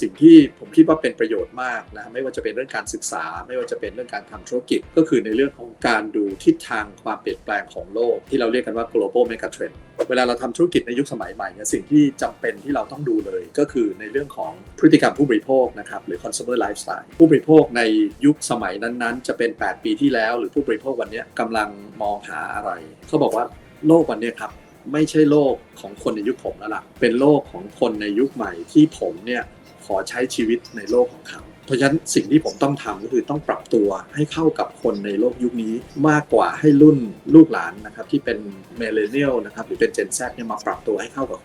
สิ่งที่ผมคิดว่าเป็นประโยชน์มากนะไม่ว่าจะเป็นเรื่องการศึกษา ไม่ว่าจะเป็นเรื่องการทำธุรกิจ ก็คือในเรื่องของการดูทิศทางความเปลี่ยนแปลงของโลก ที่เราเรียกกันว่า global mega trend เวลาเราทำธุรกิจในยุคสมัยใหม่เนี่ยสิ่งที่จำเป็นที่เราต้องดูเลย ก็คือในเรื่องของพฤติกรรมผู้บริโภคนะครับหรือ consumer lifestyle ผู้บริโภคในยุคสมัยนั้นๆ จะเป็น 8 ปีที่แล้ว หรือผู้บริโภควันนี้ยกำลังมองหาอะไรเขาบอกว่าโลกวันนี้ครับไม่ใช่โลกของคนในยุคผมแล้วล่ะ เป็นโลกของคนในยุคใหม่ที่ผมเนี่ย ขอใช้ชีวิตในโลกของเขา เพราะฉะนั้นสิ่งที่ผมต้องทำก็คือต้องปรับตัวให้เข้ากับคนในโลกยุคนี้มากกว่าให้รุ่นลูกหลานนะครับที่เป็นเมเลเนียลนะครับหรือเป็นเจนแซเนี่ยมาปรับตัวให้เข้ากับ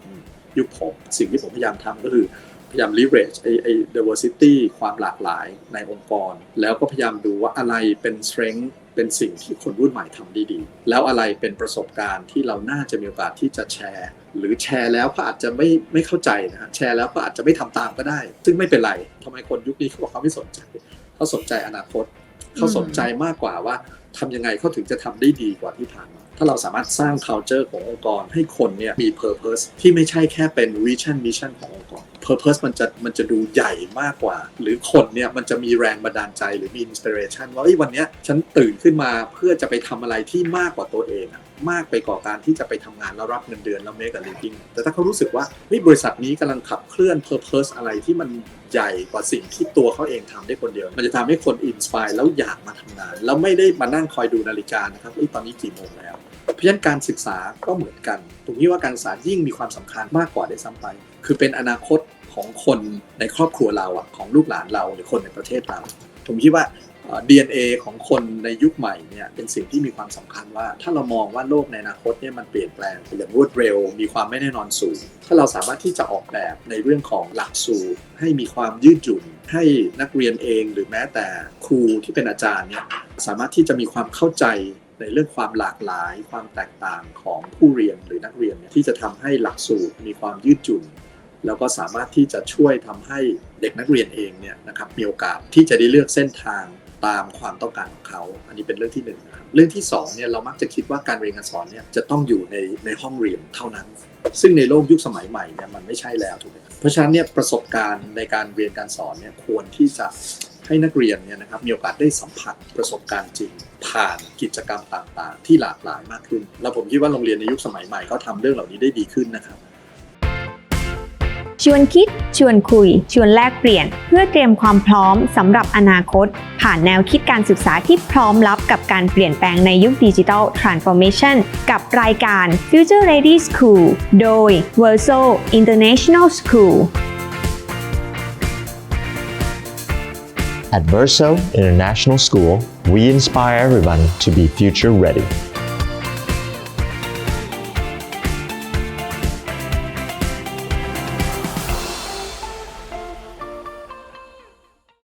ยุคผมสิ่งที่ผมพยายามทำก็คือพยายาม leverage ไอ้ไอ้ diversity ความหลากหลายในองค์กร แล้วก็พยายามดูว่าอะไรเป็น strength เป็นสิ่งที่คนรุ่นใหม่ทำได้ดีแล้วอะไรเป็นประสบการณ์ที่เราน่าจะมีโอกาสที่จะแชร์ หรือแชร์แล้วก็อาจจะไม่ไม่เข้าใจนะฮะแชร์แล้วก็อาจจะไม่ทำตามก็ได้ ซึ่งไม่เป็นไรทำไมคนยุคนี้เขาบอกเขาไม่สนใจเขาสนใจอนาคตเขาสนใจมากกว่าว่าทำยังไงเขาถึงจะทำได้ดีกว่าที่ผ่านมาถ้าเราสามารถสร้าง culture ขององค์กรให้คนเนี่ยมี purpose ที่ไม่ใช่แค่เป็น vision mission ของ องค์กร purpose มันจะมันจะดูใหญ่มากกว่า หรือคนเนี่ยมันจะมีแรงบันดาลใจหรือมี inspiration ว่าเอ้วันเนี้ยฉันตื่นขึ้นมาเพื่อจะไปทำอะไรที่มากกว่าตัวเองมากไปกว่าการที่จะไปทำงานแล้วรับเงินเดือนแล้ว make a living แต่ถ้าเขารู้สึกว่าเฮ้ยบริษัทนี้กำลังขับเคลื่อน purpose อะไรที่มันใหญ่กว่าสิ่งที่ตัวเขาเองทำได้คนเดียว มันจะทำให้คน inspire แล้วอยากมาทำงาน แล้วไม่ได้มานั่งคอยดูนาฬิกานะครับอ้ตอนนี้กี่โมงแล้ว เพราะฉะนั้นการศึกษาก็เหมือนกันตรงนี้ว่าการศึกษายิ่งมีความสำคัญมากกว่าได้ซ้ำไป คือเป็นอนาคตของคนในครอบครัวเราอะของลูกหลานเราหรือคนในประเทศเรา ผมคิดว่าเอ่อ DNA ของคนในยุคใหม่เนี่ยเป็นสิ่งที่มีความสำคัญว่า ถ้าเรามองว่าโลกในอนาคตเนี่ยมันเปลี่ยนแปลงไปอย่างรวดเร็ว มีความไม่แน่นอนสูง ถ้าเราสามารถที่จะออกแบบในเรื่องของหลักสูตรให้มีความยืดหยุ่น ให้นักเรียนเองหรือแม้แต่ครูที่เป็นอาจารย์เนี่ยสามารถที่จะมีความเข้าใจ ในเรื่องความหลากหลาย ความแตกต่างของผู้เรียนหรือนักเรียนเนี่ยที่จะทำให้หลักสูตรมีความยืดหยุ่นแล้วก็สามารถที่จะช่วยทำให้เด็กนักเรียนเองเนี่ยนะครับมีโอกาสที่จะได้เลือกเส้นทางตามความต้องการของเขา อันนี้เป็นเรื่องที่หนึ่งนะครับเรื่องที่สองเนี่ยเรามักจะคิดว่าการเรียนการสอนเนี่ยจะต้องอยู่ในในห้องเรียนเท่านั้น ซึ่งในโลกยุคสมัยใหม่เนี่ยมันไม่ใช่แล้วถูกไหมเพราะฉะนั้นเนี่ยประสบการณ์ในการเรียนการสอนเนี่ยควรที่จะ ให้นักเรียนเนี่ยนะครับมีโอกาสได้สัมผัสประสบการณ์จริง ผ่านกิจกรรมต่างๆ ที่หลากหลายมากขึ้น แล้วผมคิดว่าโรงเรียนในยุคสมัยใหม่ก็ทำเรื่องเหล่านี้ได้ดีขึ้นนะครับชวนคิด ชวนคุย ชวนแลกเปลี่ยน เพื่อเตรียมความพร้อมสำหรับอนาคต ผ่านแนวคิดการศึกษาที่พร้อมรับกับการเปลี่ยนแปลงในยุคดิจิทัล Transformation กับรายการ Future Ready School โดย Verso International School At Verso International School, we inspire everyone to be future ready.